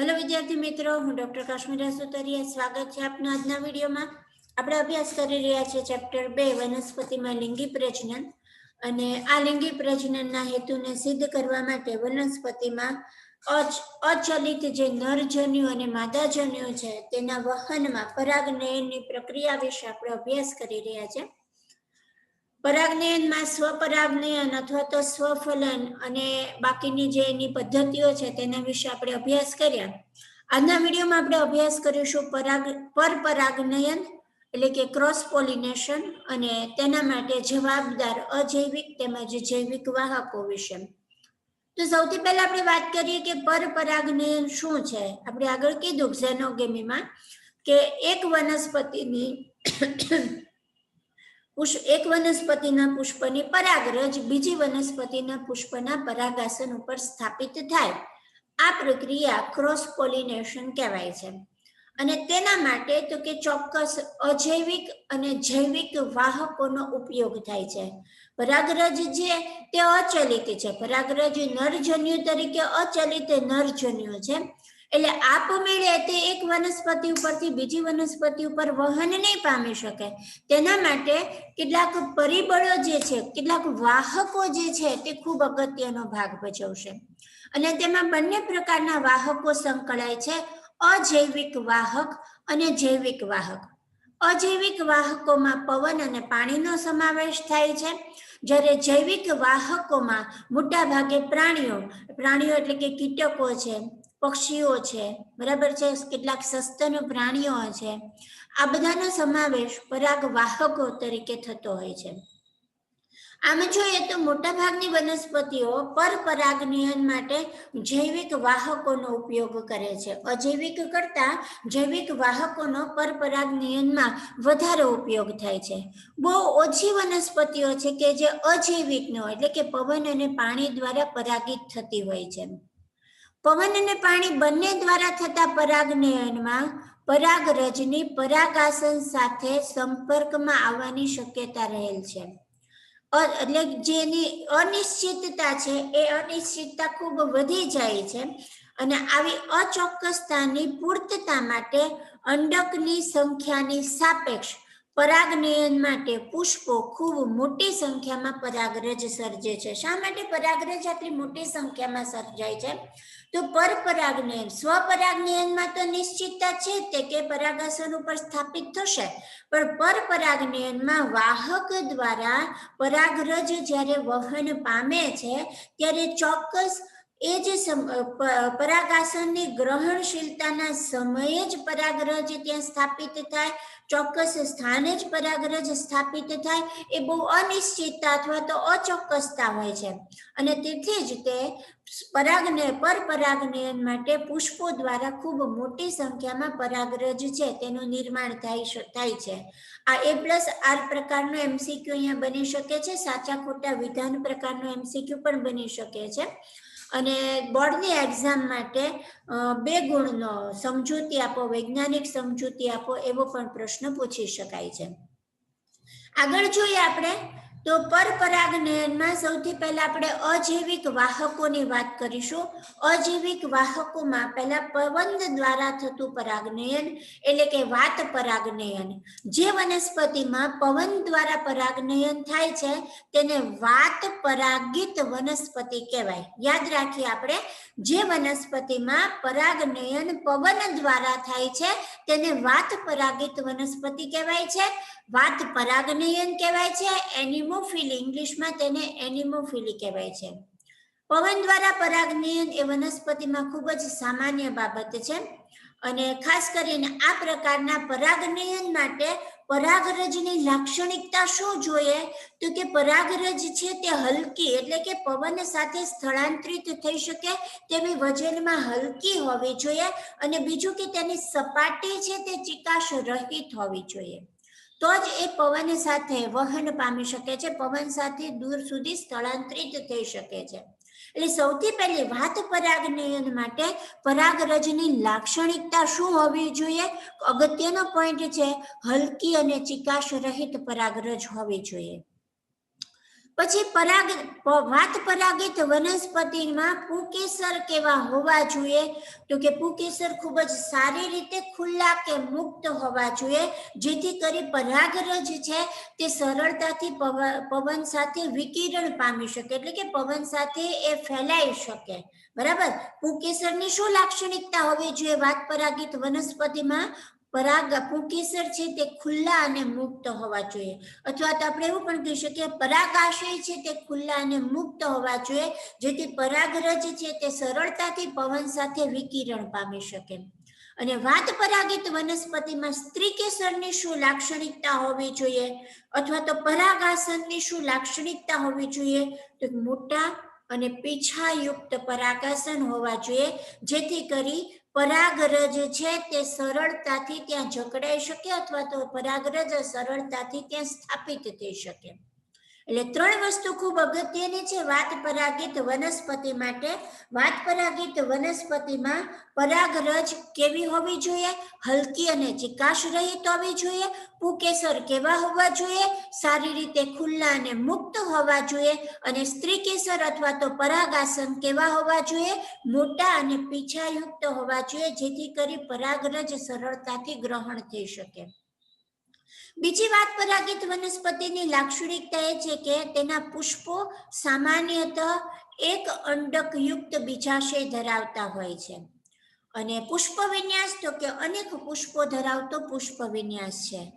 Hello વિદ્યાર્થી મિત્રો, હું ડોક્ટર કાશ્મીરા સુતરિયા. સ્વાગત છે આપના આજના વિડીયોમાં. આપણે અભ્યાસ કરી રહ્યા છીએ ચેપ્ટર બે, વનસ્પતિમાં લિંગી પ્રજનન. અને આ લિંગી પ્રજનનના હેતુને સિદ્ધ કરવા માટે વનસ્પતિમાં અચ- અચલિત જે નરજન્યુ અને માદાજન્યુ છે, તેના વહનમાં પરાગનયનની પ્રક્રિયા વિશે આપણે અભ્યાસ કરી રહ્યા છે પરાગનયનમાં સ્વપરાગનયન અથવા તો સ્વફલન અને બાકીની જે એની પદ્ધતિઓ છે તેના વિશે આપણે અભ્યાસ કર્યા. આજના વિડીયોમાં આપણે અભ્યાસ કરીશું પરાગ, પરપરાગનયન એટલે કે ક્રોસ પોલિનેશન અને તેના માટે જવાબદાર અજૈવિક તેમજ જૈવિક વાહકો વિશે. તો સૌથી પહેલા આપણે વાત કરીએ કે પરપરાગનયન શું છે? આપણે આગળ કીધું ઝેનોગેમીમાં કે એક વનસ્પતિની પુષ્પ એક વનસ્પતિના પુષ્પની પરાગરજ, બીજી વનસ્પતિના પુષ્પના પરાગાસન ઉપર સ્થાપિત થાય. આ પ્રક્રિયા ક્રોસ પોલિનેશન કહેવાય છે. અને તેના માટે તો કે ચોક્કસ અજૈવિક અને જૈવિક વાહકોનો ઉપયોગ થાય છે. પરાગરજ જે તે અચલિત છે. પરાગરજ નરજન્યુ તરીકે અચલિત નરજન્યુ છે. એટલે આપમેળે તે એક વનસ્પતિ ઉપરથી બીજી વનસ્પતિ ઉપર વહન નહીં પામી શકે. તેના માટે કેટલાક પરિબળો જે છે, કેટલાક વાહકો જે છે, તે ખૂબ અગત્યનો ભાગ ભજવશે. અને તેમાં બંને પ્રકારના વાહકો સંકળાય છે, અજૈવિક વાહક અને જૈવિક વાહક. અજૈવિક વાહકોમાં પવન અને પાણીનો સમાવેશ થાય છે. જ્યારે જૈવિક વાહકોમાં મોટા ભાગે પ્રાણીઓ પ્રાણીઓ એટલે કે કીટકો છે પક્ષીઓ છે. બરાબર છે? કેટલાક સસ્તન પ્રાણીઓ છે. આ બધાનો સમાવેશ પરાગ વાહકો તરીકે થતો હોય છે. આમ જોઈએ તો મોટા ભાગની વનસ્પતિઓ નિયન માટે જૈવિક વાહકોનો ઉપયોગ કરે છે. અજૈવિક કરતા જૈવિક વાહકોનો પરપરાગનયનમાં વધારે ઉપયોગ થાય છે. બહુ ઓછી વનસ્પતિઓ છે કે જે અજૈવિકનો, એટલે કે પવન અને પાણી દ્વારા પરાગિત થતી હોય છે. પવન અને પાણી બંને દ્વારા થતા પરાગનયનમાં પરાગરજની પરાગાસન સાથે સંપર્કમાં આવવાની શક્યતા રહેલ છે. એટલે જેની અનિશ્ચિતતા છે, એ અનિશ્ચિતતા ખૂબ વધી જાય છે અને આવી અચોક્કસતાની પૂર્તતા માટે અંડકની સંખ્યાની સાપેક્ષ પરાગનયન માટે પુષ્પો ખૂબ મોટી સંખ્યામાં પરાગરજ સર્જે છે. શા માટે પરાગરજ આટલી મોટી સંખ્યામાં સર્જાય છે? તો પરપરાગનયન સ્વપરાગનયનમાં તો નિશ્ચિતતા છે તે કે પરાગાસન ઉપર સ્થાપિત થશે. પણ પરપરાગનયનમાં વાહક દ્વારા પરાગરજ જ્યારે વહન પામે છે, ત્યારે ચોક્કસ એ જે પરાગાસનની ગ્રહણશીલતાના સમયે જ પરાગરજ ત્યાં સ્થાપિત થાય, ચોક્કસ સ્થાને જ પરાગરજ સ્થાપિત થાય, એ બહુ અનિશ્ચિતતા અથવા તો અચોક્કસતા હોય છે. અને તેથી જ તે પરાગને પરપરાગનયન માટે પુષ્પો દ્વારા ખૂબ મોટી સંખ્યામાં પરાગરજ છે, તેનું નિર્માણ થાય થાય છે. આ એ પ્લસ આર પ્રકારનો એમસીક્યુ અહીંયા બની શકે છે, સાચા ખોટા વિધાન પ્રકારનો એમસીક્યુ પણ બની શકે છે. અને બોર્ડની એક્ઝામ માટે બે ગુણનો સમજૂતી આપો, વૈજ્ઞાનિક સમજૂતી આપો એવો પણ પ્રશ્ન પૂછી શકાય છે. આગળ જોઈએ આપણે તો પરપરાગનયનમાં સૌથી પહેલા આપણે અજૈવિક વાહકોની વાત કરીશું. અજૈવિક વાહકોમાં પહેલા પવન દ્વારા થતું પરાગનયન એટલે કે વાત પરાગનયન જે વનસ્પતિમાં પવન દ્વારા પરાગનયન થાય છે, તેને વાત પરાગિત વનસ્પતિ કહેવાય. યાદ રાખીએ આપણે, જે વનસ્પતિમાં પરાગનયન પવન દ્વારા થાય છે, તેને વાત પરાગિત વનસ્પતિ કહેવાય છે. વાત પરાગનયન કહેવાય છે, એનિમોફિલી, ઇંગ્લિશમાં તેને એનિમોફિલી કહેવાય છે. પવન દ્વારા પરાગનયન એ વનસ્પતિમાં ખૂબ જ સામાન્ય બાબત છે અને ખાસ કરીને આ પ્રકારના પરાગનયન માટે પરાગરજની લાક્ષણિકતા શું જોઈએ? તો કે પરાગરજ છે તે હલકી એટલે કે પવન સાથે સ્થળાંતરિત થઈ શકે તેવી વજનમાં હલકી હોવી જોઈએ અને બીજું કે તેની સપાટી છે તે ચિકાશ રહિત હોવી જોઈએ. તો જ એ પવન સાથે વહન પામી શકે છે. પવન સાથે દૂર સુધી સ્થળાંતરિત થઈ શકે છે. એટલે સૌથી પહેલી વાત પરાગનયન માટે પરાગરજની લાક્ષણિકતા શું હોવી જોઈએ? અગત્યનો પોઈન્ટ છે, હલકી અને ચિકાશ રહિત પરાગરજ હોવી જોઈએ. પછી પરાગ વાત પરાગિત વનસ્પતિમાં પુકેસર કેવા હોવા જોઈએ? તો કે પુકેસર ખૂબ જ સારી રીતે ખુલ્લા કે મુક્ત હોવા જોઈએ, જેથી કરી પરાગરજ છે તે સરળતાથી પવ- પવન સાથે વિકિરણ પામી શકે, એટલે કે પવન સાથે એ ફેલાઈ શકે. બરાબર? પુકેસરની શું લાક્ષણિકતા હોવી જોઈએ વાત પરાગિત વનસ્પતિમાં? પરાગ પુકેસર છે તે ખુલ્લા અને મુક્ત હોવા જોઈએ. અથવા તો આપણે એવું પણ કહી શકીએ પરાગાશય છે તે ખુલ્લા અને મુક્ત હોવા જોઈએ, જેથી પરાગરજ છે તે સરળતાથી પવન સાથે વિકિરણ પામી શકે. અને વાત પરાગિત વનસ્પતિમાં સ્ત્રી કેસરની શું લાક્ષણિકતા હોવી જોઈએ? અથવા તો પરાગાસનની શું લાક્ષણિકતા હોવી જોઈએ? તો મોટા અને પીછાયુક્ત પરાગાસન હોવા જોઈએ, જેથી કરી પરાગરજ છે તે સરળતાથી ત્યાં જકડાઈ શકે અથવા તો પરાગરજ સરળતાથી ત્યાં સ્થાપિત થઈ શકે. એટલે ત્રણ વસ્તુ ખૂબ અગત્યની છે વાત પરાગિત વનસ્પતિ માટે. વાત પરાગિત વનસ્પતિમાં પરાગરજ કેવી હોવી જોઈએ? હલકી અને ચિકાશ રહિત હોવી જોઈએ. પુકેસર કેવા હોવા જોઈએ? સારી રીતે ખુલ્લા અને મુક્ત હોવા જોઈએ. અને સ્ત્રી કેસર અથવા તો પરાગાસન કેવા હોવા જોઈએ? મોટા અને પીછાયુક્ત હોવા જોઈએ જેથી કરી પરાગરજ સરળતાથી ગ્રહણ થઈ શકે. બીજી વાત પરાગિત વનસ્પતિની લાક્ષણિકતા એ છે કે તેના પુષ્પો સામાન્યતઃ એક અંડકયુક્ત બીજાશય ધરાવતા હોય છે. અને પુષ્પ વિન્યાસ તો કે અનેક પુષ્પો ધરાવતો પુષ્પ વિન્યાસ છે.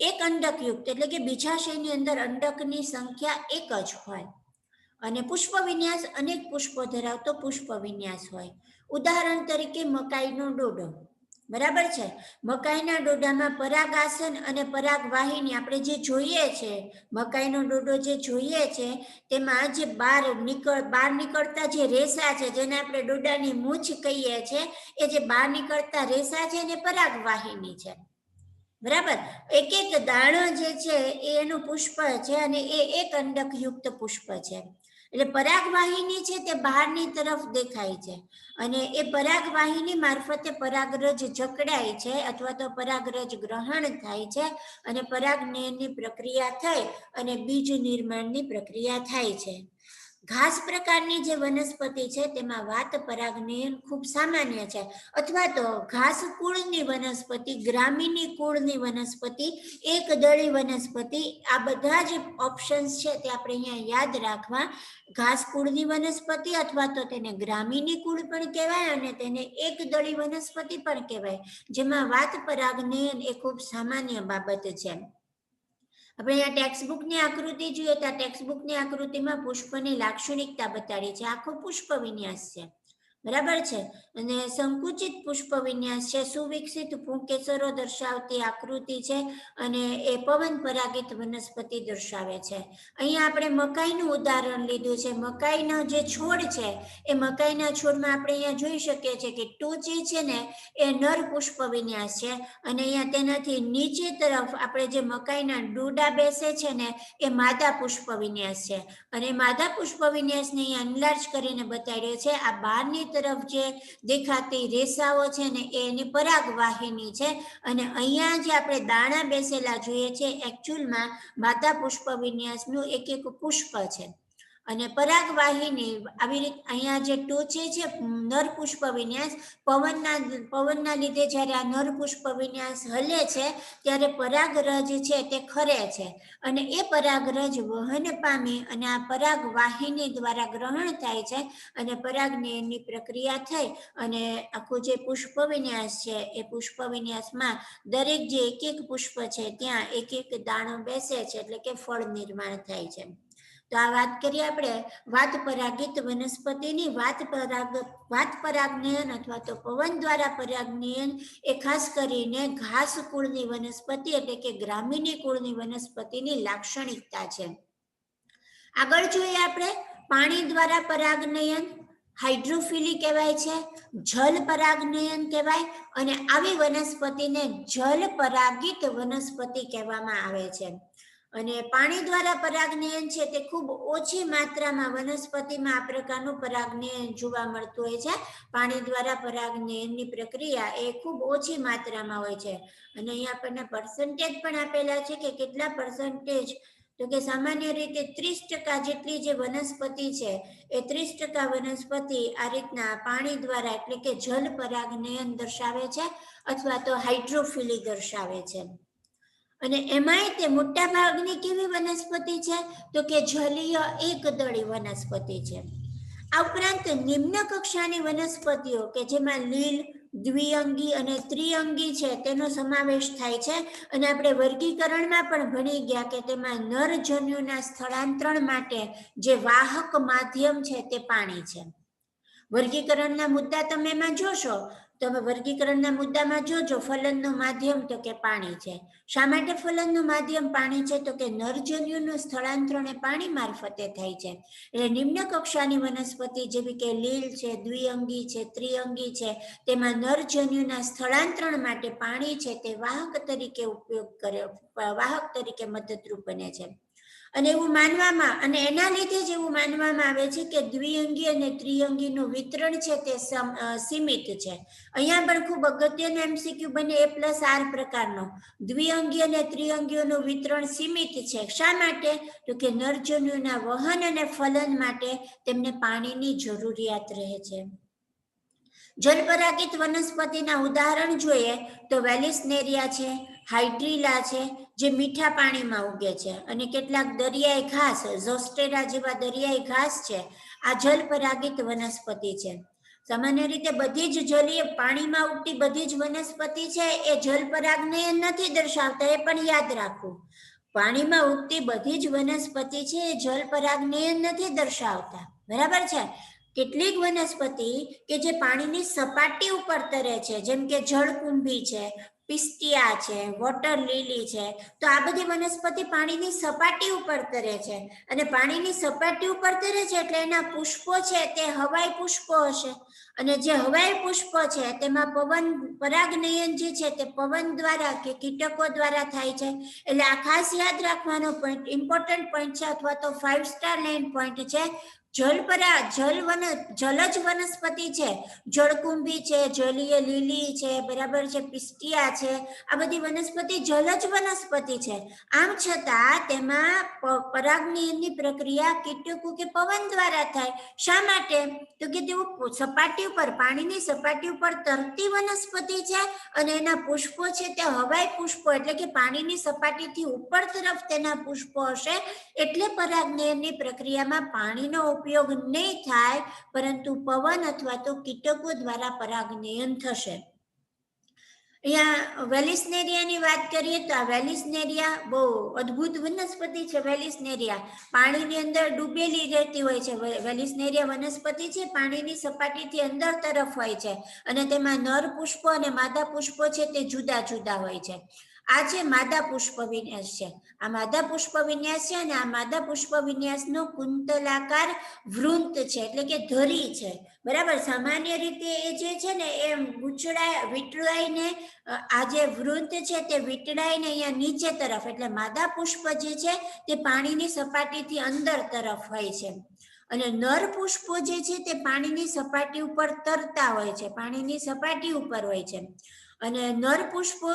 એક અંડકયુક્ત એટલે કે બીજાશયની અંદર અંડકની સંખ્યા એક જ હોય. અને પુષ્પ વિન્યાસ અનેક પુષ્પો ધરાવતો પુષ્પ વિન્યાસ હોય. ઉદાહરણ તરીકે મકાઈનો ડોડો. બરાબર છે? મકાઈના ડોડામાં પરાગાસન અને પરાગવાહિની આપણે જે જોઈએ છે, મકાઈનો ડોડો જે જોઈએ છે, તેમાં જે બહાર નીકળ બહાર નીકળતા જે રેસા છે, જેને આપણે ડોડાની મૂછ કહીએ છીએ, એ જે બહાર નીકળતા રેસા છે એને પરાગવાહિની છે. બરાબર? એક એક દાણો જે છે, એ એનું પુષ્પ છે અને એ એક અંડકયુક્ત પુષ્પ છે. એટલે પરાગવાહિની છે તે બહારની તરફ દેખાય છે. અને એ પરાગવાહિની મારફતે પરાગરજ જકડાય છે અથવા તો પરાગરજ ગ્રહણ થાય છે અને પરાગનયનની પ્રક્રિયા થઈ અને બીજ નિર્માણની પ્રક્રિયા થાય છે. ઘાસ પ્રકારની જે વનસ્પતિ છે, તેમાં વાત પરાગનયન ખૂબ સામાન્ય છે. અથવા તો ઘાસ કુળની વનસ્પતિ ગ્રામીની કુળની વનસ્પતિ, એક દળી વનસ્પતિ, આ બધા જ ઓપ્શન્સ છે તે આપણે અહીંયા યાદ રાખવા. ઘાસ કુળની વનસ્પતિ અથવા તો તેને ગ્રામીની કુળ પણ કહેવાય અને તેને એક દળી વનસ્પતિ પણ કહેવાય, જેમાં વાત પરાગનયન એ ખૂબ સામાન્ય બાબત છે. આપણે આ ટેક્સ્ટબુકની આકૃતિ જોઈએ તો આ ટેક્સ્ટબુકની આકૃતિમાં પુષ્પની લાક્ષણિકતા બતાડી છે. આખો પુષ્પ વિન્યાસ છે. બરાબર છે? અને સંકુચિત પુષ્પ વિન્યાસ છે, સુવિકસિત પુંકેસરો દર્શાવતી આકૃતિ છે અને એ પવન પરાગિત વનસ્પતિ દર્શાવે છે. અહીંયા આપણે મકાઈનું ઉદાહરણ લીધું છે. મકાઈનો જે છોડ છે, એ મકાઈના છોડમાં આપણે અહીંયા જોઈ શકીએ છીએ કે ટોચી છે ને, એ નર પુષ્પ વિન્યાસ છે. અને અહીંયા તેનાથી નીચે તરફ આપણે જે મકાઈના ડૂડા બેસે છે ને, એ માદા પુષ્પ વિન્યાસ છે. અને માદા પુષ્પ વિન્યાસને અહીંયા અનલાર્જ કરીને બતાડ્યો છે. આ બહારની તરફ જે દેખાતી રેસાઓ છે ને એ એની પરાગવાહિની છે. અને અહીંયા જે આપણે દાણા બેસેલા જોઈએ છે એકચ્યુઅલમાં માતા પુષ્પ વિન્યાસનું એક એક પુષ્પ છે. અને પરાગવાહિની આવી રીતે અહીંયા જે ટોચે છે, નર પુષ્પ વિન્યાસ પવનના પવનના લીધે જ્યારે આ નર પુષ્પ વિન્યાસ હલે છે, ત્યારે પરાગરજ છે તે ખરે છે. અને એ પરાગરજ વહન પામી અને આ પરાગવાહિની દ્વારા ગ્રહણ થાય છે અને પરાગનયનની પ્રક્રિયા થઈ અને આખું જે પુષ્પ વિન્યાસ છે, એ પુષ્પ વિન્યાસમાં દરેક જે એક એક પુષ્પ છે, ત્યાં એક એક દાણો બેસે છે, એટલે કે ફળ નિર્માણ થાય છે. તો આ વાત કરીએ આપણે વાત પરાગિત વનસ્પતિની વાત પરાગ, વાત પરાગનયન અથવા તો પવન દ્વારા પરાગનયન એ ખાસ કરીને ઘાસ કુળની વનસ્પતિ એટલે કે ગ્રામીણી કુળની વનસ્પતિની લાક્ષણિકતા છે. આગળ જોઈએ આપણે પાણી દ્વારા પરાગનયન હાઇડ્રોફિલી કહેવાય છે, જલ પરાગનયન કહેવાય અને આવી વનસ્પતિને જલ પરાગિત વનસ્પતિ કહેવામાં આવે છે. અને પાણી દ્વારા પરાગનયન છે તે ખૂબ ઓછી માત્રામાં વનસ્પતિમાં આ પ્રકારનું પરાગનયન જોવા મળતું હોય છે. પાણી દ્વારા પરાગનયનની પ્રક્રિયા એ ખૂબ ઓછી માત્રામાં હોય છે. અને અહીંયા આપણને પર્સન્ટેજ પણ આપેલા છે કે કેટલા પર્સન્ટેજ તો કે સામાન્ય રીતે ત્રીસ ટકા જેટલી જે વનસ્પતિ છે એ ત્રીસ ટકા વનસ્પતિ આ રીતના પાણી દ્વારા એટલે કે જલ પરાગનયન દર્શાવે છે અથવા તો હાઇડ્રોફિલી દર્શાવે છે. અને એમાંય તે મોટા ભાગની કેવી વનસ્પતિ છે? તો કે જલીય એકદળી વનસ્પતિ છે. આ ઉપરાંત નિમ્ન કક્ષાની વનસ્પતિઓ કે જેમાં લીલ, દ્વિઅંગી અને ત્રિઅંગી છે, તેનો સમાવેશ થાય છે. અને આપણે વર્ગીકરણમાં પણ ભણી ગયા કે તેમાં નરજન્યુના સ્થળાંતરણ માટે જે વાહક માધ્યમ છે તે પાણી છે. વર્ગીકરણના મુદ્દા તમે એમાં જોશો. તમે વર્ગીકરણના મુદ્દામાં જોજો, ફલનનું માધ્યમ તો કે પાણી છે. શા માટે ફલનનું માધ્યમ પાણી છે? તો કે નરજન્યુનું સ્થળાંતરણ પાણી મારફતે થાય છે. એટલે નિમ્ન કક્ષાની વનસ્પતિ જેવી કે લીલ છે, દ્વિઅંગી છે, ત્રિઅંગી છે, તેમાં નરજન્યુના સ્થળાંતરણ માટે પાણી છે તે વાહક તરીકે ઉપયોગ કરે, વાહક તરીકે મદદરૂપ બને છે. અને એવું માનવામાં, અને એના લીધે જ એવું માનવામાં આવે છે કે દ્વિઅંગી અને ત્રિઅંગીનું વિતરણ છે તે સમ- સીમિત છે. અહીંયા પણ ખૂબ અગત્યનો એમસીક્યુ બને એ પ્લસ આર પ્રકારનો. દ્વિઅંગી અને ત્રિઅંગીઓનું વિતરણ સીમિત છે. શા માટે? તો કે નરજન્યુના વહન અને ફલન માટે તેમને પાણીની જરૂરિયાત રહે છે. જલપરાગિત વનસ્પતિના ઉદાહરણ જોઈએ તો વેલિસનેરિયા છે હાઇડ્રીલા છે, જે મીઠા પાણીમાં ઉગે છે અને કેટલાક દરિયાઈ ઘાસ, ઝોસ્ટેરા જેવા દરિયાઈ ઘાસ છે. આ જલપરાગિત વનસ્પતિ છે. સામાન્ય રીતે બધી જ જલીય પાણીમાં ઉગતી બધી જ વનસ્પતિ છે, એ જલપરાગને નથી દર્શાવતા, એ પણ યાદ રાખવું. પાણીમાં ઉગતી બધી જ વનસ્પતિ છે, એ જલપરાગને નથી દર્શાવતા. બરાબર છે? કેટલીક વનસ્પતિ કે જે પાણીની સપાટી ઉપર તરે છે, જેમ કે જળકુંભી છે પિસ્ટિયા છે, વોટર લીલી છે, તો આ બધી વનસ્પતિ પાણીની સપાટી ઉપર તરે છે. અને પાણીની સપાટી ઉપર તરે છે એટલે એના પુષ્પો છે તે હવાઈ પુષ્પો હશે. અને જે હવાઈ પુષ્પો છે તેમાં પવન, પરાગનયન જે છે તે પવન દ્વારા કે કીટકો દ્વારા થાય છે. એટલે આ ખાસ યાદ રાખવાનો પોઈન્ટ ઇમ્પોર્ટન્ટ પોઈન્ટ છે અથવા તો ફાઇવ સ્ટાર લાઇન પોઈન્ટ છે. જલપરા જલ વન, જલજ વનસ્પતિ છે. જળકુંભી છે, જલીય લીલી છે, બરાબર છે, પિસ્ટિયા છે. આ બધી વનસ્પતિ જલજ વનસ્પતિ છે. આમ છતાં તેમાં પ- પરાગનયનની પ્રક્રિયા કીટકો કે પવન દ્વારા થાય. શા માટે? તો કે તેઓ સપાટી ઉપર, પાણીની સપાટી ઉપર તરતી વનસ્પતિ છે અને એના પુષ્પો છે તે હવાઈ પુષ્પો, એટલે કે પાણીની સપાટીથી ઉપર તરફ તેના પુષ્પો હશે. એટલે પરાગનયનની પ્રક્રિયામાં પાણીનો ઉપયોગ નહીં થાય, પરંતુ પવન અથવા તો કીટકો દ્વારા પરાગનયન થશે. અહીંયા વેલિસનેરિયાની વાત કરીએ તો આ વેલિસનેરિયા બહુ અદ્ભુત વનસ્પતિ છે. વેલિસનેરિયા પાણીની અંદર ડૂબેલી રહેતી હોય છે. વેલિસનેરિયા વનસ્પતિ છે. પાણીની સપાટીથી અંદર તરફ હોય છે અને તેમાં નર પુષ્પો અને માદા પુષ્પો છે તે જુદા જુદા હોય છે. આ જે માદા પુષ્પ વિન્યાસ છે. આ માદા પુષ્પ વિન્યાસ છે અને આ માદા પુષ્પ વિન્યાસનો કુંતલાકાર વૃંત છે, એટલે કે ધરી છે. બરાબર? સામાન્ય રીતે એ જે છે ને એ ગૂંચળાય વીંટળાઈને આ જે વૃંત છે તે વીંટળાઈને અહીંયા નીચે તરફ, એટલે માદા પુષ્પ જે છે તે પાણીની સપાટીથી અંદર તરફ હોય છે. અને નર પુષ્પો જે છે તે પાણીની સપાટી ઉપર તરતા હોય છે, પાણીની સપાટી ઉપર હોય છે. અને નર પુષ્પો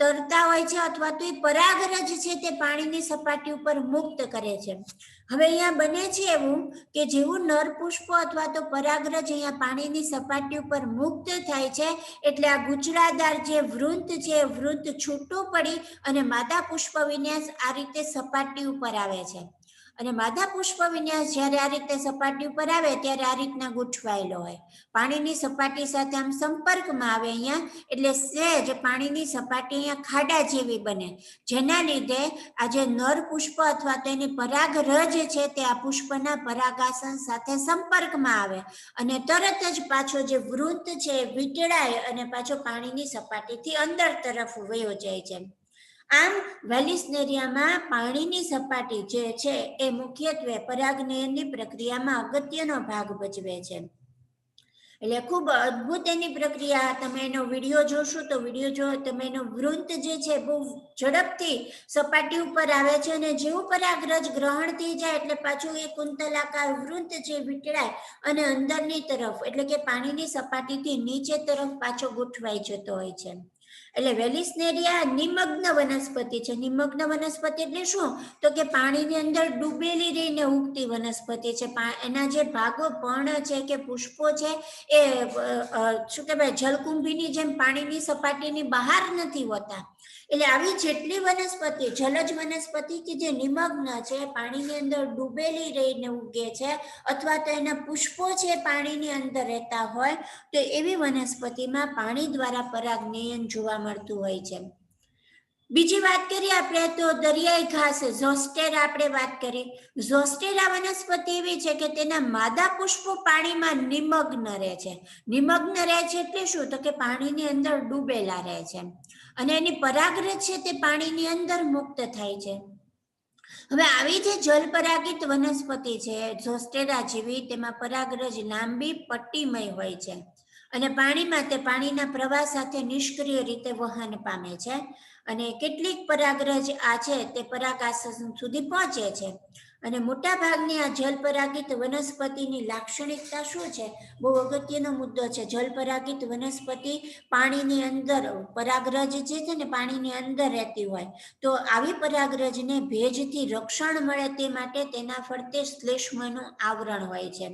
તરતા હોય છે અથવા તો એ પરાગરજ છે તે પાણીની સપાટી ઉપર મુક્ત કરે છે. હવે અહીંયા બને છે એવું કે જેવું નર પુષ્પો અથવા તો પરાગરજ અહીંયા પાણીની સપાટી ઉપર મુક્ત થાય છે, એટલે આ ગુચડાદાર જે વૃંત છે વૃંત છૂટું પડી અને માદા પુષ્પ વિન્યાસ આ રીતે સપાટી ઉપર આવે છે. અને માદા પુષ્પ વિન્યાસ જ્યારે આ રીતે સપાટી ઉપર આવે ત્યારે આ રીતના ગૂંચવાયેલો હોય. પાણીની સપાટી સાથે આમ સંપર્કમાં આવે અહીંયા, એટલે સહેજ પાણીની સપાટી અહીંયા ખાડા જેવી બને. જેના લીધે આ જે નર પુષ્પ અથવા તો એની પરાગરજ છે તે આ પુષ્પના પરાગાસન સાથે સંપર્કમાં આવે. અને તરત જ પાછો જે વૃંત છે એ વીંટળાય અને પાછો પાણીની સપાટીથી અંદર તરફ વયો જાય છે. આમ વેલિસનેરિયામાં પાણીની સપાટી જે છે એ મુખ્યત્વે પરાગનયનની પ્રક્રિયામાં અગત્યનો ભાગ ભજવે છે. એટલે ખૂબ અદ્ભુત એની પ્રક્રિયા. તમે એનો વીડિયો જોશો તો વીડિયો જો, તમે એનો વૃંત જે છે બહુ ઝડપથી સપાટી ઉપર આવે છે અને જેવું પરાગરજ ગ્રહણ થઈ જાય એટલે પાછું એ કુંતલાકાર વૃંત જે વીંટળાય અને અંદરની તરફ એટલે કે પાણીની સપાટીથી નીચે તરફ પાછો ગોઠવાઈ જતો હોય છે. એટલે વેલિસનેરિયા નિમગ્ન વનસ્પતિ છે. નિમગ્ન વનસ્પતિ એટલે શું? તો કે પાણીની અંદર ડૂબેલી રહીને ઉગતી વનસ્પતિ છે. એના જે ભાગો પર્ણ છે કે પુષ્પો છે, એ શું કહેવાય? જલકુંભીની જેમ પાણીની સપાટીની બહાર નથી હોતા. એટલે આવી જેટલી વનસ્પતિ, જલજ વનસ્પતિ કે જે નિમગ્ન છે, પાણીની અંદર ડૂબેલી રહીને ઉગે છે અથવા તો એના પુષ્પો છે પાણીની અંદર રહેતા હોય, તો એવી વનસ્પતિમાં પાણી દ્વારા પરાગનયન જોવા મળતું હોય છે. બીજી વાત કરીએ આપણે તો દરિયાઈ ઘાસ, ઝોસ્ટેરા આપણે વાત કરીએ. ઝોસ્ટેરા વનસ્પતિ એવી છે કે તેના માદા પુષ્પો પાણીમાં નિમગ્ન રહે છે. નિમગ્ન રહે છે એટલે શું? તો કે પાણીની અંદર ડૂબેલા રહે છે. અને એની પરાગરજ છે તે પાણીની અંદર મુક્ત થાય છે. હવે આવી જે જલપરાગિત વનસ્પતિ છે, ઝોસ્ટેરા જેવી, તેમાં પરાગરજ લાંબી, પટ્ટીમય હોય છે. અને પાણીમાં તે પાણીના પ્રવાહ સાથે નિષ્ક્રિય રીતે વહન પામે છે. અને કેટલીક પરાગરજ આ છે તે પરાગાસન સુધી પહોંચે છે. અને મોટા ભાગની આ જલપરાગિત વનસ્પતિની લાક્ષણિકતા શું છે? બહુ અગત્યનો મુદ્દો છે. જલપરાગિત વનસ્પતિ પાણીની અંદર પરાગરજ જે છે ને પાણીની અંદર રહેતી હોય, તો આવી પરાગરજને ભેજથી રક્ષણ મળે તે માટે તેના ફરતે શ્લેષ્મનું આવરણ હોય છે.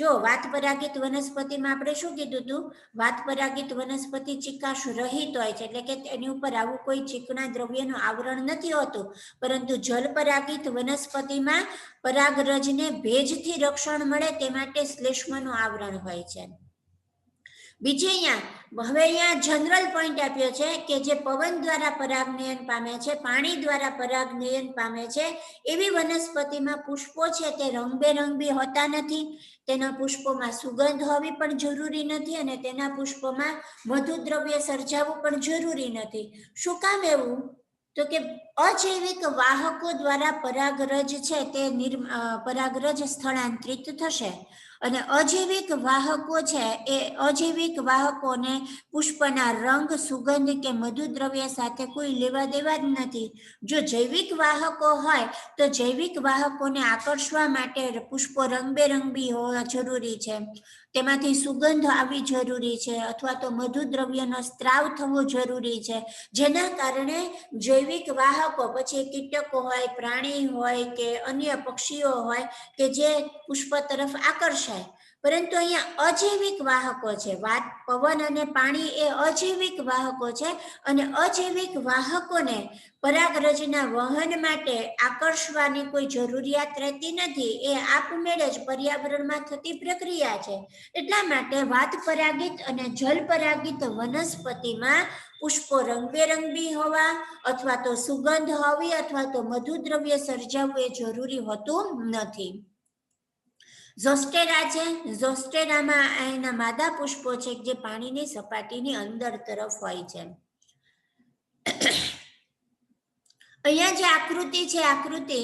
જો વાત પરાગિત વનસ્પતિમાં આપણે શું કીધું હતું? વાત પરાગિત વનસ્પતિ ચિકાશ રહિત હોય છે, એટલે કે તેની ઉપર આવું કોઈ ચીકણા દ્રવ્યનું આવરણ નથી હોતું. પરંતુ જલપરાગિત વનસ્પતિમાં પરાગરજને ભેજથી રક્ષણ મળે તે માટે શ્લેષ્મનું આવરણ હોય છે. બીજે અહીંયા, હવે અહીંયા જનરલ પોઈન્ટ આપ્યો છે કે જે પવન દ્વારા પરાગનયન પામે છે, પાણી દ્વારા પરાગનયન પામે છે, એવી વનસ્પતિમાં પુષ્પો છે તે રંગબેરંગી હોતા નથી. તેના પુષ્પોમાં સુગંધ હોવી પણ જરૂરી નથી અને તેના પુષ્પોમાં મધુદ્રવ્ય સર્જાવવું પણ જરૂરી નથી. શું કામ એવું? તો કે અજૈવિક વાહકો દ્વારા પરાગરજ છે તે પરાગરજ સ્થળાંતરિત થશે. અને અજૈવિક વાહકો છે, એ અજૈવિક વાહકોને પુષ્પના રંગ, સુગંધ કે મધુદ્રવ્ય સાથે કોઈ લેવા દેવા જ નથી. જો જૈવિક વાહકો હોય, તો જૈવિક વાહકોને આકર્ષવા માટે પુષ્પો રંગબેરંગી હોવા જરૂરી છે. તેમાંથી સુગંધ આવવી જરૂરી છે અથવા તો મધુદ્રવ્યનો સ્ત્રાવ થવો જરૂરી છે. જેના કારણે જૈવિક વાહકો, પછી કીટકો હોય, પ્રાણી હોય કે અન્ય પક્ષીઓ હોય કે જે પુષ્પ તરફ આકર્ષાય. પરંતુ અહીંયા અજૈવિક વાહકો છે. વાત પવન અને પાણી એ અજૈવિક વાહકો છે અને અજૈવિક વાહકોને પરાગરજના વહન માટે આકર્ષવાની કોઈ જરૂરિયાત રહેતી નથી. એ આપમેળે જ પર્યાવરણમાં થતી પ્રક્રિયા છે. એટલા માટે વાત પરાગિત અને જલ પરાગિત વનસ્પતિમાં પુષ્પો રંગબેરંગી હોવા અથવા તો સુગંધ હોવી અથવા તો મધુદ્રવ્ય સર્જાવવું એ જરૂરી હોતું નથી. ઝોસ્ટેરા છે. ઝોસ્ટેરામાં એના માદા પુષ્પો છે જે પાણીની સપાટીની અંદર તરફ હોય છે. અહીંયા જે આકૃતિ છે, આકૃતિ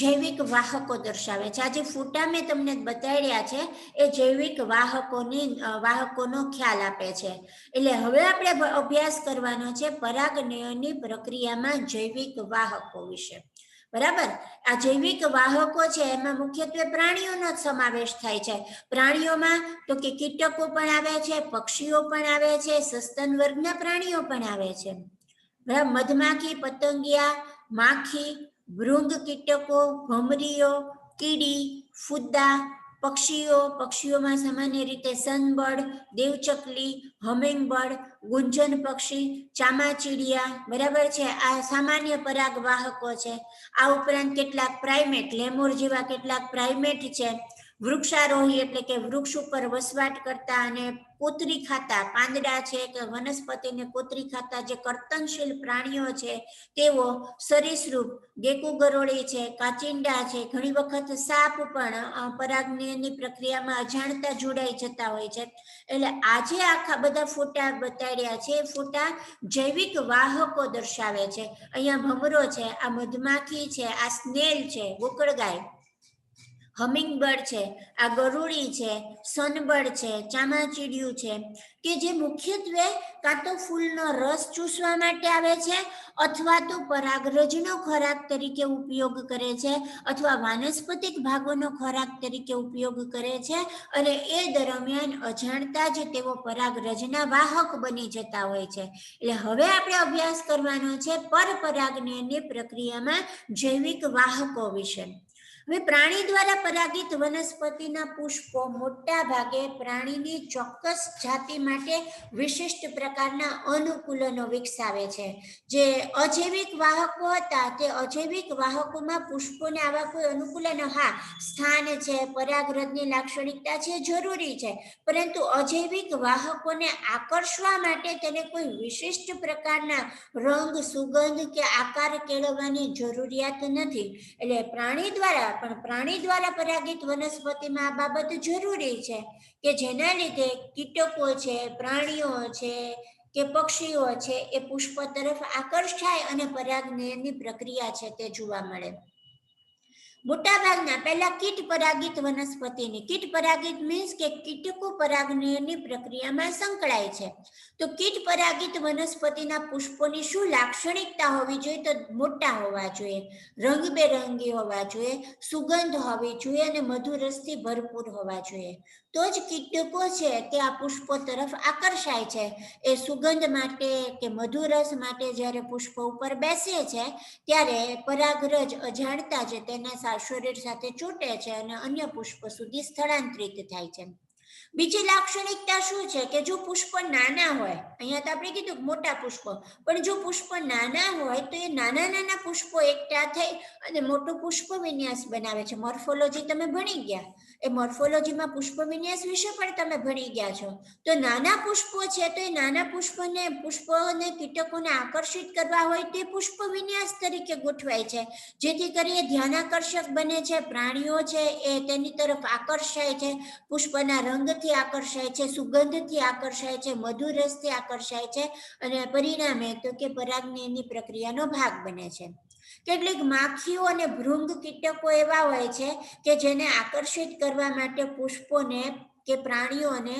જૈવિક વાહકો દર્શાવે છે. આજે ફૂટા મેં તમને બતાડ્યા છે, એ જૈવિક વાહકોની વાહકોનો ખ્યાલ આપે છે. એટલે હવે આપણે અભ્યાસ કરવાનો છે પરાગનયનની પ્રક્રિયામાં જૈવિક વાહકો વિશે. બરાબર? આ જૈવિક વાહકો છે, એમાં મુખ્યત્વે પ્રાણીઓનો જ સમાવેશ થાય છે. પ્રાણીઓમાં તો કે કીટકો પણ આવે છે, પક્ષીઓ પણ આવે છે, સસ્તન વર્ગના પ્રાણીઓ પણ આવે છે. બરાબર? મધમાખી, પતંગિયા, માખી, ભૃંગ કીટકો, ભમરીઓ, કીડી, ફુદ્દા પક્ષીઓ, પક્ષીઓમાં સામાન્ય રીતે સનબર્ડ, દેવચકલી, હમિંગબર્ડ, ગુંજન પક્ષી, ચામાચીડિયા, બરાબર છે? આ સામાન્ય પરાગવાહકો છે. આ ઉપરાંત કેટલાક પ્રાઇમેટ લેમોર જેવા કેટલાક પ્રાઇમેટ છે. વૃક્ષારોહી એટલે કે વૃક્ષ ઉપર વસવાટ કરતા અને કોતરી ખાતા, પાંદડા છે કે વનસ્પતિને કોતરી ખાતા જે કર્તનશીલ પ્રાણીઓ છે, તેઓ સરીસૃપ, ગેકુ ગરોળી છે, કાચિંડા છે, ઘણી વખત સાપ પણ પરાગની પ્રક્રિયામાં અજાણતા જોડાઈ જતા હોય છે. એટલે આજે આખા બધા ફોટા બતાડ્યા છે. ફોટા જૈવિક વાહકો દર્શાવે છે. અહીંયા ભમરો છે, આ મધમાખી છે, આ સ્નેલ છે, ગોકળગાય. હમિંગબર્ડ છે, આ ગરુડી છે સનબર્ડ છે, ચામાચીડિયું છે, કે જે મુખ્યત્વે કાં તો ફૂલનો રસ ચૂસવા માટે આવે છે અથવા તો પરાગરજનો ખોરાક તરીકે ઉપયોગ કરે છે અથવા વાનસ્પતિક ભાગોનો ખોરાક તરીકે ઉપયોગ કરે છે અને એ દરમિયાન અજાણતા જ તેઓ પરાગરજના વાહક બની જતા હોય છે. એટલે હવે આપણે અભ્યાસ કરવાનો છે પરપરાગની પ્રક્રિયામાં જૈવિક વાહકો વિશે. હવે પ્રાણી દ્વારા પરાગિત વનસ્પતિના પુષ્પો મોટા ભાગે પ્રાણીની ચોક્કસ જાતિ માટે વિશિષ્ટ પ્રકારના અનુકૂલનો વિકસાવે છે. જે અજૈવિક વાહકો હતા તે અજૈવિક વાહકોમાં પુષ્પોને આવા કોઈ અનુકૂલન હા, સ્થાન છે, પરાગરજની લાક્ષણિકતા છે, જરૂરી છે. પરંતુ અજૈવિક વાહકોને આકર્ષવા માટે તેને કોઈ વિશિષ્ટ પ્રકારના રંગ, સુગંધ કે આકાર કેળવવાની જરૂરિયાત નથી. એટલે પ્રાણી દ્વારા પણ પ્રાણી દ્વારા પરાગિત વનસ્પતિમાં આ બાબત જરૂરી છે કે જેના લીધે કીટકો છે, પ્રાણીઓ છે કે પક્ષીઓ છે એ પુષ્પ તરફ આકર્ષાય અને પરાગનયનની પ્રક્રિયા છે તે જોવા મળે. મોટાભાગના પહેલા કીટ પરાગિત વનસ્પતિની. કીટ પરાગિત મીન્સ કે કીટકો પરાગનયનની પ્રક્રિયામાં સંકળાય છે. તો કીટ પરાગિત વનસ્પતિના પુષ્પોની શું લાક્ષણિકતા હોવી જોઈએ? તો મોટા હોવા જોઈએ, રંગબેરંગી હોવા જોઈએ, સુગંધ હોવી જોઈએ અને મધુરસથી ભરપૂર હોવા જોઈએ. તો જ કીટકો છે તે આ પુષ્પો તરફ આકર્ષાય છે. એ સુગંધ માટે કે મધુરસ માટે જ્યારે પુષ્પ ઉપર બેસે છે, ત્યારે પરાગરજ અજાણતા જ તેના શરીર સાથે છૂટે છે અને અન્ય પુષ્પ સુધી સ્થળાંતરિત થાય છે. બીજી લાક્ષણિકતા શું છે કે જો પુષ્પ નાના હોય, અહીંયા તો આપણે કીધું મોટા પુષ્પ, પણ જો પુષ્પ નાના હોય તો એ નાના નાના પુષ્પો એકઠા થઈ અને મોટો પુષ્પ વિન્યાસ બનાવે છે. મોર્ફોલોજી તમે ભણી ગયા. એ મોર્ફોલોજીમાં પુષ્પ વિન્યાસ વિશે પણ તમે ભણી ગયા છો. તો નાના પુષ્પો છે તો એ નાના પુષ્પને, પુષ્પોને કીટકોને આકર્ષિત કરવા હોય તે પુષ્પ વિન્યાસ તરીકે ગોઠવાય છે. જેથી કરી એ ધ્યાનાકર્ષક બને છે, પ્રાણીઓ છે એ તેની તરફ આકર્ષાય છે, પુષ્પના રંગથી આકર્ષાય છે, સુગંધથી આકર્ષાય છે, મધુરસથી આકર્ષાય છે અને પરિણામે તો કે પરાગની પ્રક્રિયાનો ભાગ બને છે. કેટલીક માખીઓ અને ભૃંગ કીટકો એવા હોય છે કે જેને આકર્ષિત કરવા માટે પુષ્પોને કે પ્રાણીઓને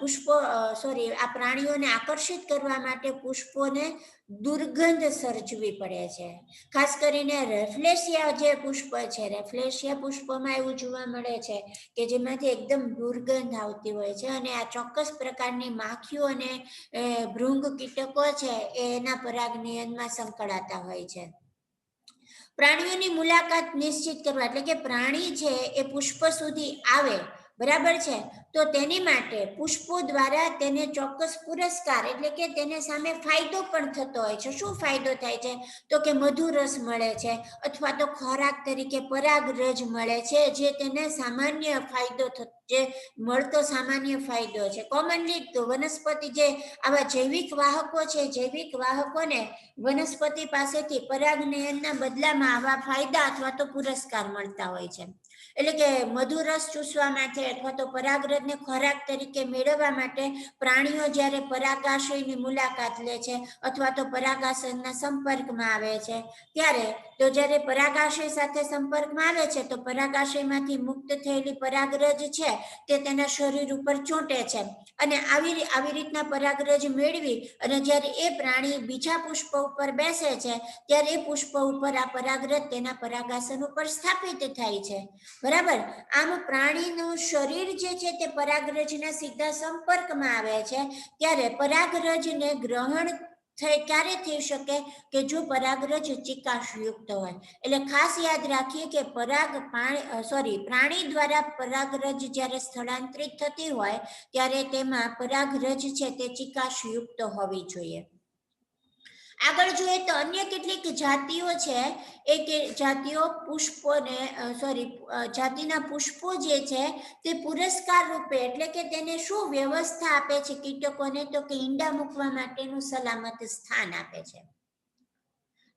પુષ્પો સોરી આ પ્રાણીઓને આકર્ષિત કરવા માટે પુષ્પોને દુર્ગંધ સર્જવી પડે છે. ખાસ કરીને રેફ્લેશિયા જે પુષ્પ છે, રેફ્લેશિયા પુષ્પમાં એવું જોવા મળે છે કે જેમાંથી એકદમ દુર્ગંધ આવતી હોય છે અને આ ચોક્કસ પ્રકારની માખીઓ અને ભૃંગ કીટકો છે એના પરાગ નિયનમાં સંકળાતા હોય છે. પ્રાણીઓની મુલાકાત નિશ્ચિત કરવા એટલે કે પ્રાણી છે એ પુષ્પ સુધી આવે બરાબર છે? તો તેની માટે પુષ્પો દ્વારા તેને ચોક્કસ પુરસ્કાર એટલે કે તેને સામે ફાયદો પણ થતો હોય છે. શું ફાયદો થાય છે? તો કે મધુરસ મળે છે અથવા તો ખોરાક તરીકે પરાગરજ મળે છે જે તેને સામાન્ય ફાયદો જે મળતો સામાન્ય ફાયદો છે. કોમનલી વનસ્પતિ જે આવા જૈવિક વાહકો છે, જૈવિક વાહકોને વનસ્પતિ પાસેથી પરાગનયનના બદલામાં આવા ફાયદા અથવા તો પુરસ્કાર મળતા હોય છે. એટલે કે મધુરસ ચૂસવા માટે અથવા તો પરાગરજને ખોરાક તરીકે મેળવવા માટે પ્રાણીઓ જ્યારે પરાગાશયની મુલાકાત લે છે અથવા તો પરાગાશયના સંપર્કમાં આવે છે. ત્યારે તો જ્યારે પરાગાશય સાથે સંપર્કમાં આવે છે તો પરાગાશયમાંથી મુક્ત થયેલી પરાગરજ છે તે તેના શરીર ઉપર ચોંટે છે અને આવી આવી રીતના પરાગરજ મેળવી અને જ્યારે એ પ્રાણી બીજા પુષ્પ ઉપર બેસે છે ત્યારે એ પુષ્પ ઉપર આ પરાગરજ તેના પરાગાસન ઉપર સ્થાપિત થાય છે. બરાબર? આમ પ્રાણીનું શરીર જે છે તે પરાગરજના સીધા સંપર્કમાં આવે છે. ત્યારે પરાગરજને ગ્રહણ થઈ ક્યારે થઈ શકે કે જો પરાગરજ ચિકાશયુક્ત હોય? એટલે ખાસ યાદ રાખીએ કે પરાગ પાણી સોરી પ્રાણી દ્વારા પરાગરજ જ્યારે સ્થળાંતરિત થતી હોય, ત્યારે તેમાં પરાગરજ છે તે ચિકાશયુક્ત હોવી જોઈએ. આગળ જોઈએ તો અન્ય કેટલીક જાતિઓ છે, એ કે જાતિઓ પુષ્પોને સોરી જાતિના પુષ્પો જે છે તે પુરસ્કાર રૂપે એટલે કે તેને શું વ્યવસ્થા આપે છે કીટકોને તો કે ઈંડા મૂકવા માટેનું સલામત સ્થાન આપે છે.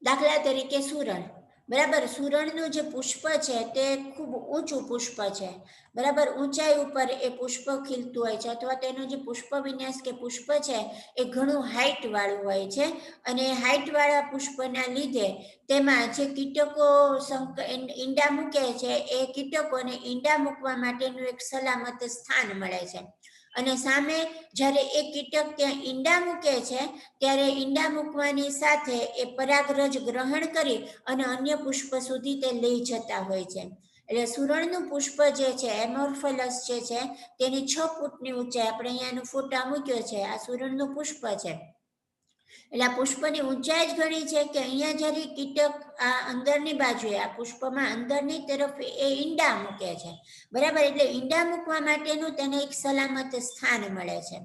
દાખલા તરીકે સુરણ. બરાબર? સુરણનું જે પુષ્પ છે તે ખૂબ ઊંચું પુષ્પ છે. બરાબર? ઊંચાઈ ઉપર એ પુષ્પ ખીલતું હોય છે અથવા તેનું જે પુષ્પ વિન્યાસ કે પુષ્પ છે એ ઘણું હાઇટ વાળું હોય છે. અને હાઇટ વાળા પુષ્પના લીધે તેમાં જે કીટકો ઈંડા મૂકે છે એ કીટકોને ઈંડા મૂકવા માટેનું એક સલામત સ્થાન મળે છે. અને સામે જ્યારે એ કીટક ત્યાં ઈંડા મૂકે છે, ત્યારે ઈંડા મૂકવાની સાથે એ પરાગરજ ગ્રહણ કરી અને અન્ય પુષ્પ સુધી તે લઈ જતા હોય છે. એટલે સુરણનું પુષ્પ જે છે, એમોર્ફલસ જે છે, તેની છ ફૂટની ઊંચાઈ આપણે અહીંયાનું ફોટા મૂક્યો છે. આ સુરણનું પુષ્પ છે. એટલે પુષ્પની ઊંચાઈ જ ઘણી છે કે અહીંયા જ્યારે કીટક આ અંદરની બાજુએ, આ પુષ્પમાં અંદરની તરફ એ ઈંડા મૂકે છે. બરાબર? એટલે ઈંડા મૂકવા માટેનું તેને એક સલામત સ્થાન મળે છે.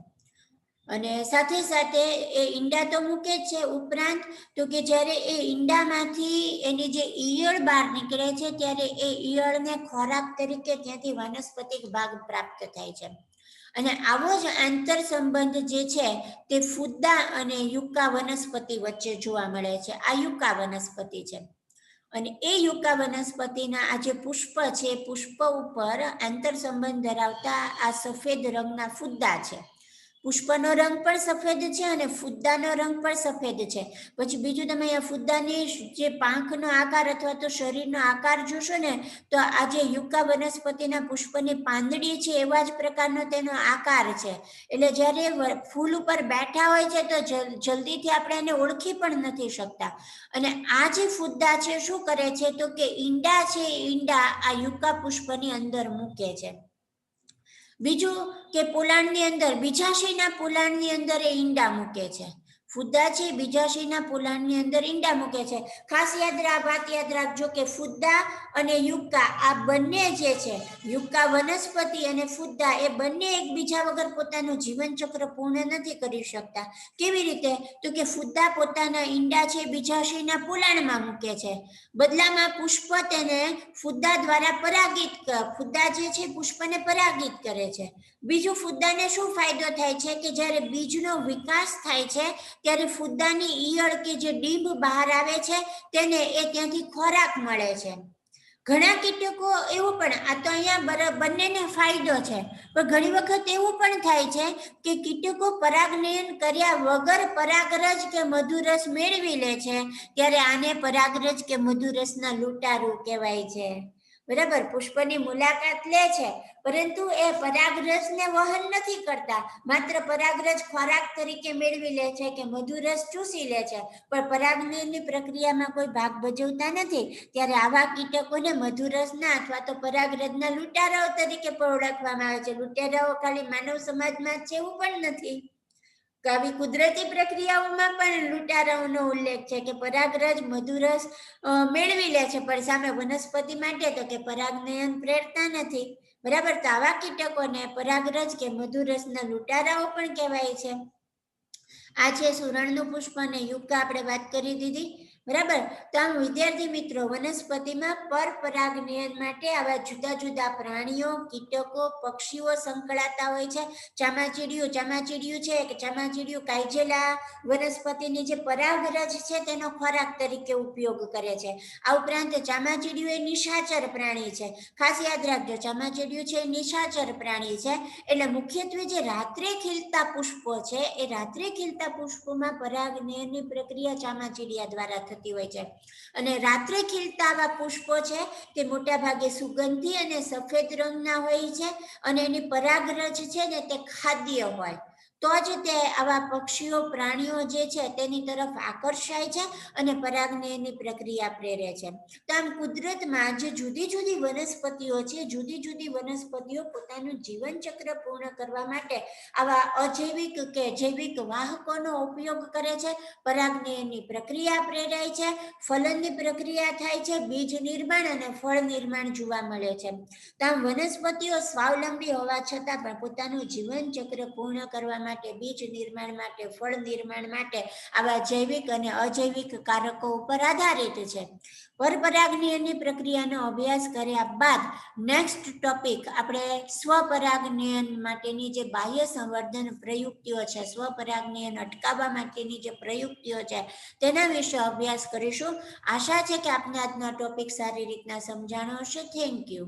અને સાથે સાથે એ ઈંડા તો મૂકે જ છે ઉપરાંત, તો કે જ્યારે એ ઈંડામાંથી એની જે ઈયળ બહાર નીકળે છે, ત્યારે એ ઈયળને ખોરાક તરીકે ત્યાંથી વાનસ્પતિક ભાગ પ્રાપ્ત થાય છે. અને આવો જ આંતર સંબંધ જે છે તે ફુદ્દા અને યુકા વનસ્પતિ વચ્ચે જોવા મળે છે. આ યુકા વનસ્પતિ છે. અને એ યુકા વનસ્પતિના આ જે પુષ્પ છે, પુષ્પ ઉપર આંતર સંબંધ ધરાવતા આ સફેદ રંગના ફુદ્દા છે. પુષ્પનો રંગ પણ સફેદ છે અને ફુદ્દાનો રંગ પણ સફેદ છે. પછી બીજું તમે અહીંયા ફુદ્દાની જે પાંખનો આકાર અથવા તો શરીરનો આકાર જોશો ને, તો આ જે યુક્કા વનસ્પતિના પુષ્પની પાંદડી છે એવા જ પ્રકારનો તેનો આકાર છે. એટલે જ્યારે ફૂલ ઉપર બેઠા હોય છે તો જલ્દીથી આપણે એને ઓળખી પણ નથી શકતા. અને આ જે ફુદ્દા છે શું કરે છે તો કે ઈંડા છે ઈંડા આ યુક્કા પુષ્પની અંદર મૂકે છે. બીજું કે પોલાણની અંદર બીજાશયના પોલાણની અંદર એ ઈંડા મૂકે છે. ફુદ્દા છે બીજાશયના પોલાણની અંદર ઈંડા મૂકે છે. ખાસ યાદ રાખ, વાત યાદ રાખજો કે ફુદ્દા અને યુક્કા આ બંને જે છે, યુક્કા વનસ્પતિ અને ફુદ્દા એ બંને એકબીજા વગર પોતાનું જીવન ચક્ર પૂર્ણ નથી કરી શકતા. કેવી રીતે? તો કે ફુદ્દા પોતાના ઈંડા છે બીજાશીના પોલાણમાં મૂકે છે. બદલામાં પુષ્પ તેને ફુદ્દા દ્વારા પરાગિત ફુદ્દા જે છે પુષ્પને પરાગિત કરે છે. બીજું ફુદ્દાને શું ફાયદો થાય છે કે જ્યારે બીજનો વિકાસ થાય છે, ત્યારે ફુદ્દાની ઈયળ કે જે ડીંબ બહાર આવે છે, તેને એ ત્યાંથી ખોરાક મળે છે. ઘણા કીટકો એવું પણ, આ તો અહીંયા બંનેને ફાયદો છે. પણ ઘણી વખત એવું પણ થાય છે કે કીટકો પરાગનયન કર્યા વગર પરાગરજ કે મધુરસ મેળવી લે છે, ત્યારે આને પરાગરજ કે મધુરસના લૂંટારું કહેવાય છે. બરાબર? પુષ્પની મુલાકાત લે છે, પરંતુ એ પરાગરસને વહન નથી કરતા. માત્ર પરાગરસ ખોરાક તરીકે મેળવી લે છે કે મધુરસ ચૂસી લે છે. પણ પરાગનયનની પ્રક્રિયામાં કોઈ ભાગ ભજવતા નથી. ત્યારે આવા કીટકોને મધુરસના અથવા તો પરાગરજના લૂંટારાઓ તરીકે પણ ઓળખવામાં આવે છે. લૂંટારાઓ ખાલી માનવ સમાજમાં છે એવું પણ નથી. આવી કુદરતી પ્રક્રિયાઓમાં પણ લૂંટારાઓનો ઉલ્લેખ છે કે પરાગરજ, મધુરસ મેળવી લે છે, પણ સામે વનસ્પતિ માટે તો કે પરાગનયન પ્રેરતા નથી. બરાબર? તો આવા કીટકોને પરાગરજ કે મધુરસના લૂંટારાઓ પણ કહેવાય છે. આ છે સુરણનું પુષ્પ અને યુગ આપણે વાત કરી દીધી. બરાબર? તો આમ વિદ્યાર્થી મિત્રો, વનસ્પતિમાં પરપરાગનયન માટે આવા જુદા જુદા પ્રાણીઓ, કીટકો, પક્ષીઓ સંકળાતા હોય છે. ચામાચીડિયું ચામાચીડિયું છે કે ચામાચીડિયું કાયજેલા વનસ્પતિની જે પરાગરજ છે તેનો ખોરાક તરીકે ઉપયોગ કરે છે. આ ઉપરાંત ચામાચીડિયું એ નિશાચર પ્રાણી છે. ખાસ યાદ રાખજો, ચામાચીડિયું છે એ નિશાચર પ્રાણી છે. એટલે મુખ્યત્વે જે રાત્રે ખીલતા પુષ્પો છે, એ રાત્રે ખીલતા પુષ્પોમાં પરાગનયનની પ્રક્રિયા ચામાચીડિયા દ્વારા થતી હોય છે. અને રાત્રે ખીલતા આવા પુષ્પો છે તે મોટા ભાગે સુગંધી અને સફેદ રંગના હોય છે અને એની પરાગરજ છે ને તે ખાદ્ય હોય. તો જ તે આવા પક્ષીઓ, પ્રાણીઓ જે છે તેની તરફ આકર્ષાય છે અને પરાગનયનની પ્રક્રિયા પ્રેરે છે. તો આમ કુદરતમાં જે જુદી જુદી વનસ્પતિઓ છે, જુદી જુદી વનસ્પતિઓ પોતાનું જીવનચક્ર પૂર્ણ કરવા માટે આવા અજૈવિક કે જૈવિક વાહકોનો ઉપયોગ કરે છે. પરાગનયનની પ્રક્રિયા પ્રેરાય છે, ફલનની પ્રક્રિયા થાય છે, બીજ નિર્માણ અને ફળ નિર્માણ જોવા મળે છે. તો આમ વનસ્પતિઓ સ્વાવલંબી હોવા છતાં પણ પોતાનું જીવન ચક્ર પૂર્ણ કરવામાં માટે, બીજ નિર્માણ માટે, ફળ નિર્માણ માટે આવા જૈવિક અને અજૈવિક કારકો ઉપર આધારિત છે. પરપરાગનીયની પ્રક્રિયાનો અભ્યાસ કર્યા બાદ નેક્સ્ટ ટોપિક આપણે સ્વપરાગનયન માટેની જે બાહ્ય સંવર્ધન પ્રયુક્તિઓ છે સ્વપરાગનયન અટકાવવા માટેની જે પ્રયુક્તિઓ છે, તેના વિશે અભ્યાસ કરીશું. આશા છે કે આપને આજનો ટોપિક સારી રીતના સમજાણો હશે. Thank you